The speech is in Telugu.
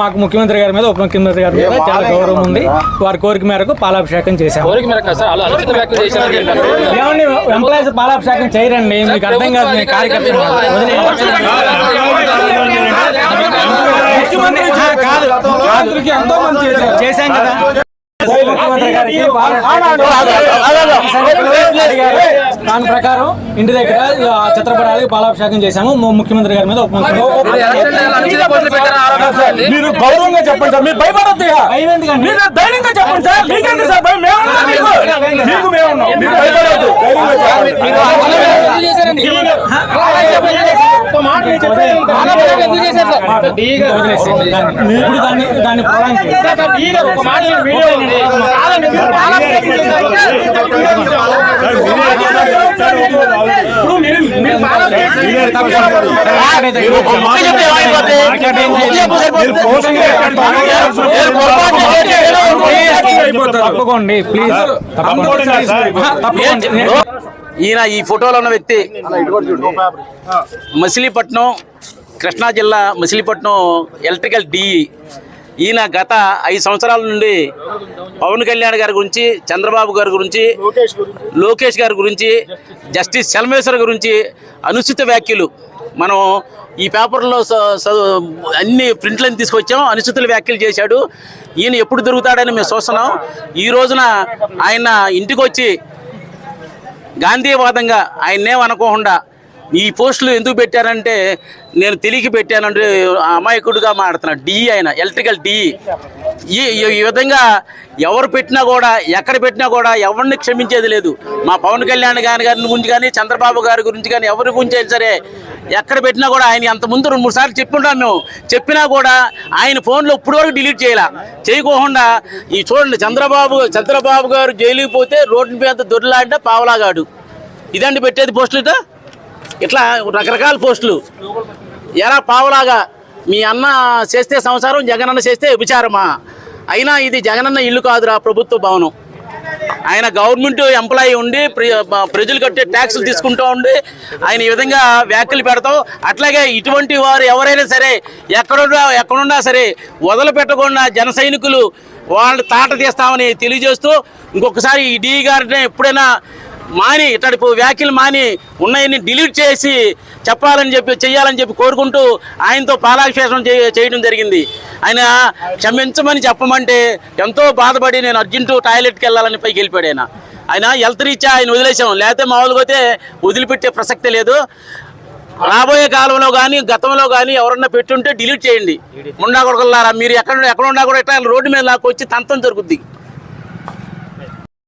మాకు ముఖ్యమంత్రి గారి మీద ఉప ముఖ్యమంత్రి గారి మీద చాలా గౌరవం ఉంది. వారి కోరిక మేరకు పాలాభిషేకం చేశాము. చేశారు ఏమండి ఎంప్లాయీస్ పాలాభిషేకం చేయరండి. మీకు అర్థం కాదు. ఎంతో మంది చేశారు. చేశాం కదా. ముఖ్యమంత్రి గారికి. దాని ప్రకారం ఇంటి దగ్గర చిత్రపటాలకి పాలాభిషేకం చేశాము. ముఖ్యమంత్రి గారి మీద. మీరు గౌరవంగా చెప్పండి సార్. మీరు భయపడద్దు? మీరు ధైర్యంగా చెప్పండి సార్. మీకెందుకు సార్ భయం? మేము ఉన్నాం మీకు. మీకు మేము ఉన్నాం. మీరు భయపడద్దు. ధైర్యంగా చెప్పండి. ఎందుకు చేశారండి? ఎందుకు చేశారు సార్? వదిలేసేయండి దాన్ని. ఇప్పుడు దాన్ని దాన్ని పొలానికి తప్పకోండి ప్లీజ్ తప్పకోండి ఈయన ఈ ఫోటోలో ఉన్న వ్యక్తి మచిలీపట్నం కృష్ణా జిల్లా మచిలీపట్నం ఎలక్ట్రికల్ డిఈ ఈయన గత ఐదు సంవత్సరాల నుండి పవన్ కళ్యాణ్ గారి గురించి చంద్రబాబు గారి గురించి లోకేష్ గారి గురించి జస్టిస్ చలమేశ్వర్ గురించి అనుచిత వ్యాఖ్యలు. మనం ఈ పేపర్లో అన్ని ప్రింట్లను తీసుకొచ్చాం అనుచితుల వ్యాఖ్యలు చేశాడు. ఈయన ఎప్పుడు దొరుకుతాడని మేము చూస్తున్నాం. ఈ రోజున ఆయన ఇంటికి వచ్చి గాంధీవాదంగా ఆయన్నేం అనుకోకుండా ఈ పోస్టులు ఎందుకు పెట్టారంటే నేను తెలియక పెట్టానంటే అమాయకుడిగా మాడుతున్నాడు డి ఆయన ఎలక్ట్రికల్ డి. ఈ ఈ- విధంగా ఎవరు పెట్టినా కూడా ఎక్కడ పెట్టినా కూడా ఎవరిని క్షమించేది లేదు. మా పవన్ కళ్యాణ్ గారి గారి గురించి కానీ చంద్రబాబు గారి గురించి కానీ ఎవరి గురించి అయినా సరే ఎక్కడ పెట్టినా కూడా ఆయన అంత ముందు రెండు మూడు సార్లు చెప్పుంటాం మేము. చెప్పినా కూడా ఆయన ఫోన్లో ఇప్పుడు వరకు డిలీట్ చేయాల. చేయకోకుండా ఈ చూడండి చంద్రబాబు చంద్రబాబు గారు జైలుకి పోతే రోడ్డు మీద దొరిలాంటే పావలాగాడు. ఇదండి పెట్టేది పోస్టులు ఇట్లా రకరకాల పోస్టులు. ఎలా పావలాగా మీ అన్న చేస్తే సంసారం జగనన్న చేస్తే విచారమా? అయినా ఇది జగనన్న ఇల్లు కాదురా ప్రభుత్వ భవనం. ఆయన గవర్నమెంట్ ఎంప్లాయీ ఉండి ప్ర- ప్రజలు కట్టే ట్యాక్సులు తీసుకుంటూ ఉండి ఆయన ఈ విధంగా వ్యాఖ్యలు పెడతాం అట్లాగే ఇటువంటి వారు ఎవరైనా సరే ఎక్కడున్నా ఎక్కడున్నా సరే వదలపెట్టకుండా జన సైనికులు వాళ్ళు తాట తీస్తామని తెలియజేస్తూ ఇంకొకసారి ఈ డీ గారిని ఎప్పుడైనా మాని ఇట్లాంటి వ్యాఖ్యలు మాని ఉన్నాయని డిలీట్ చేసి చెప్పాలని చెప్పి చెయ్యాలని చెప్పి కోరుకుంటూ ఆయనతో పాలాభిషేకం చే- చేయడం జరిగింది. ఆయన క్షమించమని చెప్పమంటే ఎంతో బాధపడి నేను అర్జెంటు టాయిలెట్కి వెళ్ళాలని పైకి వెళ్ళిపోయాడు ఆయన. ఆయన హెల్త్ రీత్యా ఆయన వదిలేసాం లేకపోతే మామూలుగా అయితే వదిలిపెట్టే ప్రసక్తే లేదు. రాబోయే కాలంలో కానీ గతంలో కానీ ఎవరన్నా పెట్టుంటే డిలీట్ చేయండి. ముండా కొడుకులారా మీరు ఎక్కడ ఎక్కడ ఉన్నా కూడా ఇట్లా రోడ్డు మీద నాకు వచ్చి తంతం జరుగుద్ది.